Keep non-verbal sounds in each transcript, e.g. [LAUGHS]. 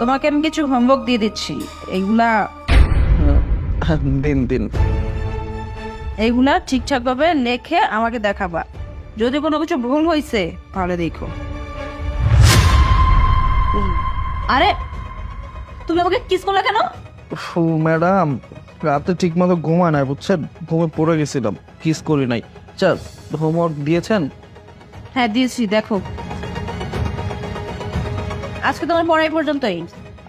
তোমাকে আমি কিছু হোমওয়ার্ক দিয়ে দিচ্ছি। এইগুলা দিন দিন। এইগুলা ঠিকঠাক ভাবে লেখে আমাকে দেখাবা। যদি কোনো কিছু ভুল হয়েছে তাহলে দেখো। আরে তুমি আমাকে কিস করলে কেন? ফু ম্যাডাম রাতে ঠিক মতো ঘুমা নাই বুঝছেন? ঘুমে পড়ে গেছিলাম কিস করি নাই। চা হোমওয়ার্ক দিয়েছেন? হ্যাঁ দিয়েছি দেখো। আজকে তোমার পড়াই পর্যন্তই।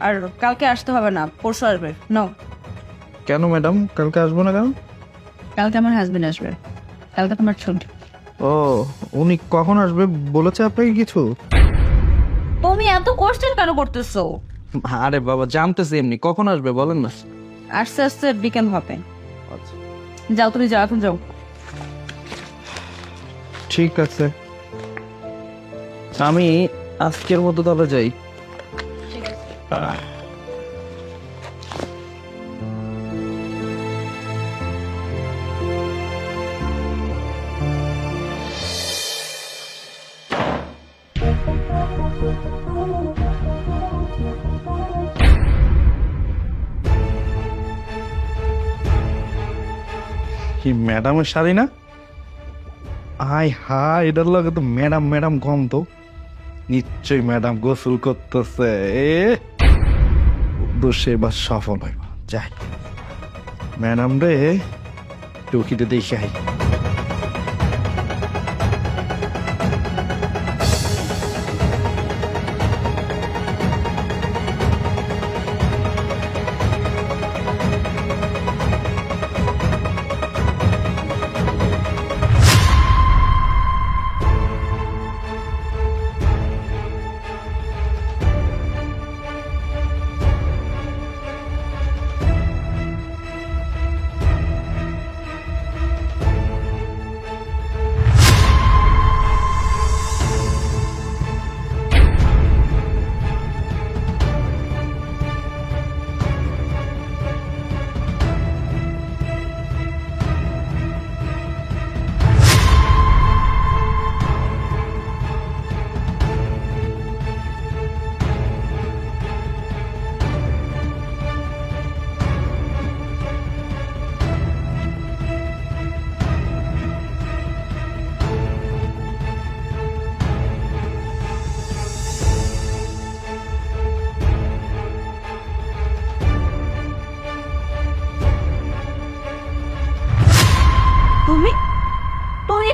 আর কালকে আসতে হবে না পরশু আসবে। নো কেন ম্যাডাম? কালকে আসব না কেন? কালকে আমার হাজবেন্ড আসবে। কালকে তোমার ছুটি। ও উনি কখন আসবে বলেছে আপনাকে কিছু? তুমি এত কোশ্চেন কেন করতেছো? আরে বাবা জানতেছি এমনি। কখন আসবে বলেন না। আস্তে আস্তে বিকেল হবে। যাও তুমি যাও এখন যাও। ঠিক আছে। আমি আজকের মতো তাহলে যাই। কি ম্যাডামের শাড়ি না? আয় হায়, এটার লগে তো ম্যাডাম ম্যাডাম কম তো নিশ্চয়ই ম্যাডাম গোসল করতেছে এ উদ্দেশ্যে বা সফল হইব যাই। ম্যাডাম রে টুকিতে দেখে আই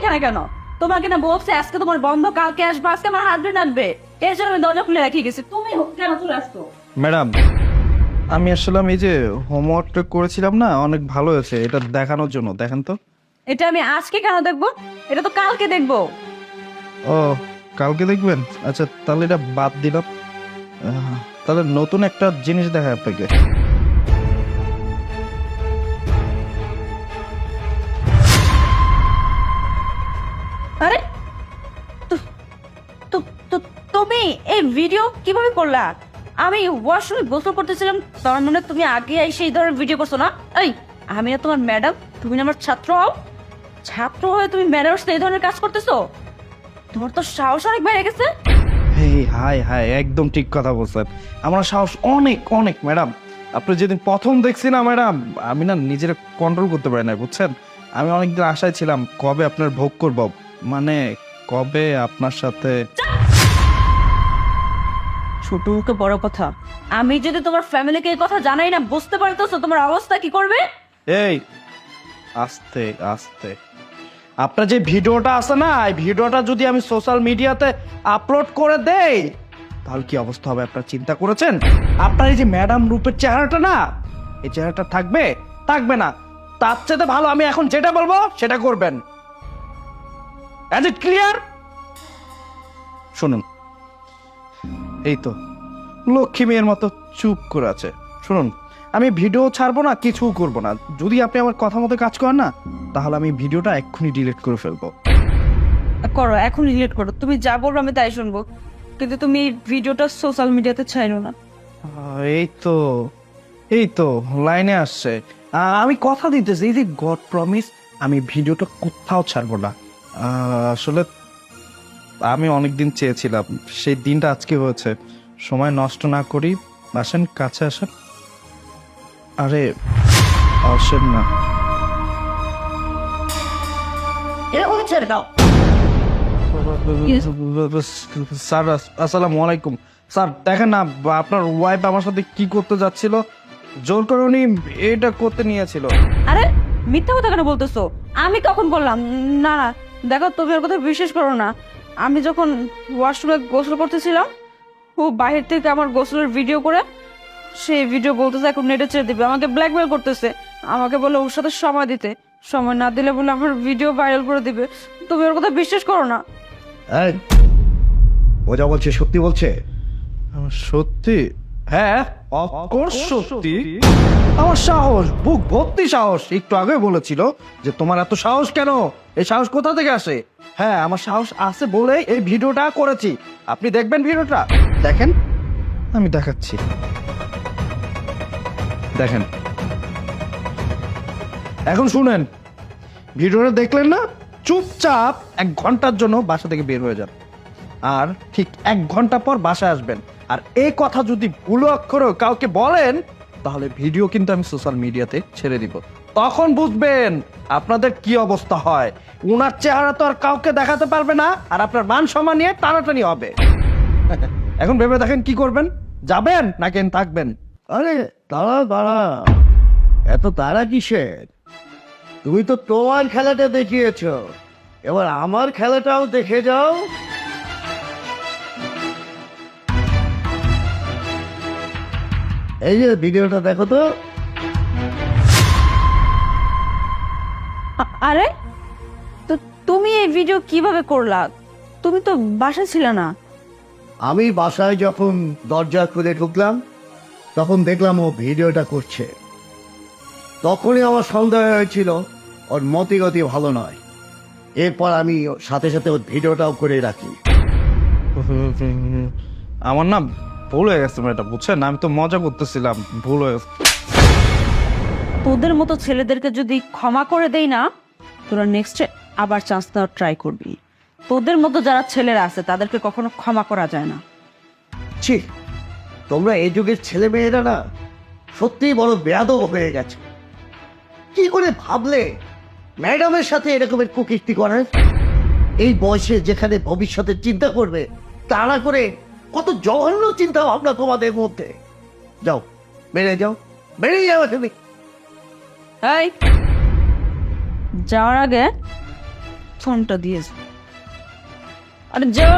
এখানে কেন? তোমাকে না বলছে আজকে তোমার বন্ধ কালকে আসবে আজকে আমার হাজবেন্ড আসবে। এর জন্য আমি দরজা খুলে রেখে গেছি। তুমি কেন চলে আসতো ম্যাডাম আমি আসলে এই যে হোমওয়ার্কটা করেছিলাম না অনেক ভালো হয়েছে এটা দেখানোর জন্য দেখেন তো। এটা আমি আজকে কেন দেখব? এটা তো কালকে দেখব। ও কালকে দেখবেন? আচ্ছা তাহলে এটা বাদ দিলাম। তাহলে নতুন একটা জিনিস দেখায় আপনাকে। ভিডিও কীভাবে করলা? আমি ওয়াশরুমে গোসল করতেছিলাম তার মানে তুমি আগে এসে এই ধরনের ভিডিও করছ না? এই, আমি না তোমার ম্যাডাম তুমি আমার ছাত্র হও। ছাত্র হয়ে তুমি ম্যাডামের সাথে এই ধরনের কাজ করতেছো? তোমার তো সাহস অনেক বেড়ে গেছে। হাই হাই একদম ঠিক কথা বলছেন। আমার সাহস অনেক অনেক ম্যাডাম আপনি যেদিন প্রথম দেখছি না ম্যাডাম আমি না নিজের কন্ট্রোল করতে পারি না বুঝছেন? আমি অনেকদিন আশায় ছিলাম, কবে আপনার ভোগ করব? মানে কবে আপনার সাথে ছোট বড় কথা। আমি যদি তোমার ফ্যামিলিকে এই কথা জানাই না, বুঝতে পারতেছো তোমার অবস্থা কি করবে? এই, আস্তে আস্তে। আপনার যে ভিডিওটা আছে না, এই ভিডিওটা যদি আমি সোশ্যাল মিডিয়াতে আপলোড করে দেই, তাহলে কি অবস্থা হবে আপনার চিন্তা করেছেন? আপনার এই যে ম্যাডাম রূপের চেহারাটা না, এই চেহারাটা থাকবে? থাকবে না। তার চেয়ে ভালো আমি এখন যেটা বলব, সেটা করবেন। অ্যাজ ইট ক্লিয়ার শুনুন। এই তো লক্ষ্মী মেয়ের মতো চুপ করে আছে। শুনুন আমি ভিডিও ছাড়বো না কিছু করব না। যদি আপনি আমার কথা মতো কাজ করেন না তাহলে আমি ভিডিওটা এক্ষুনি ডিলিট করে ফেলব। করো এখন ডিলিট করো। তুমি যা বলবে আমি তাই শুনব। কিন্তু তুমি এই ভিডিওটা সোশ্যাল মিডিয়াতে ছাইরো না। এই তো এই তো লাইনে আসছে। আমি কথা দিতেছি এই যে গড প্রমিস আমি ভিডিওটা কোথাও ছাড়বো না। আসলে আমি অনেকদিন চেয়েছিলাম। সেই দিনটা আজকে হয়েছে। সময় নষ্ট না করি আসেন কাছে আসেন। আরে আসেন না। এরকম ছেড়ে দাও। স্যার আসসালামু আলাইকুম। স্যার দেখেন না আপনার ওয়াইফ আমার সাথে কি করতে যাচ্ছিল? জোর করে উনি এটা করতে নিয়েছিল। আরে মিথ্যা কথা কেন বলতেছো? আমি কখন বললাম? না না দেখো তুমি ওর কথা বিশ্বাস করো না। আমি যখন ওয়াশরুমে গোসল করতেছিলাম ও বাহির থেকে আমার গোসলের ভিডিও করে সেই ভিডিও বলতেছে এখন নেটে ছেড়ে দিবে। আমাকে ব্ল্যাকমেল করতেছে। আমাকে বলে ওর সাথে সময় দিতে। সময় না দিলে বলে আমার ভিডিও ভাইরাল করে দিবে। তুমি ওর কথা বিশ্বাস করো না। এই, ও যা বলছে সত্যি বলছে? আমার সত্যি হ্যাঁ অফকোর্স সত্যি? আমার সাহস বুক ভর্তি সাহস। একটু আগে বলেছিল যে তোমার এত সাহস কেন? এই সাহস কোথা থেকে আসে? হ্যাঁ আমার সাহস আছে বলে এই ভিডিওটা করেছি। আপনি দেখবেন ভিডিওটা? দেখেন। আমি দেখাচ্ছি। দেখেন। এখন শুনেন ভিডিওটা দেখলেন না? চুপচাপ এক ঘণ্টার জন্য বাসা থেকে বের হয়ে যান। আর ঠিক এক ঘণ্টা পর বাসায় আসবেন। আর এই কথা যদি ভুল অক্ষরেও কাউকে বলেন, তাহলে ভিডিও কিন্তু আমি সোশ্যাল মিডিয়াতে ছেড়ে দিব। তখন বুঝবেন আপনাদের কি অবস্থা হয়। উনার চেহারা তো আর কাউকে দেখাতে পারবে না, আর আপনার মান সম্মান নিয়ে টানাটানি হবে। [LAUGHS] এখন ভেবে দেখেন কি করবেন? যাবেন নাকি থাকবেন? আরে দাঁড়া তারা এত তারা কিসের? তুমি তো তোমার খেলাটা দেখিয়েছ। এবার আমার খেলাটাও দেখে যাও। এই যে ভিডিওটা দেখো তো। আরে তো তুমি এই ভিডিও কীভাবে করলা? তুমি তো বাসা ছিলে না। আমি বাসায় যখন দরজা খুলে ঢুকলাম তখন দেখলাম ও ভিডিওটা করছে। তখনই আমার সন্দেহ হয়েছিল ওর মতিগতি ভালো নয়। এরপর আমি ওর সাথে সাথে ওর ভিডিওটাও করে রাখি। আমার না ভুল হয়ে গেছে এটা বুঝছেন? আমি তো মজা করতেছিলাম ভুল হয়ে গেছে। তোদের মতো ছেলেদেরকে যদি ক্ষমা করে দেই না তোরা নেক্সটে আবার চান্স দেওয়ার ট্রাই করবি। তোদের মতো যারা ছেলেরা আছে তাদেরকে কখনো ক্ষমা করা যায় না। ছি তোমরা এই যুগের ছেলে মেয়েরা না সত্যিই বড় বেয়াদব হয়ে গেছে। কি করে ভাবলে ম্যাডামের সাথে এরকমের কুকীর্তি করার? এই বয়সে যেখানে ভবিষ্যতের চিন্তা করবে তাড়া করে কত জঘন্য চিন্তা ভাবনা তোমাদের মধ্যে। যাও, বেড়ে যাও বেড়ে যাও তুমি। যাওয়ার আগে ফোনটা দিয়েছ আরে যা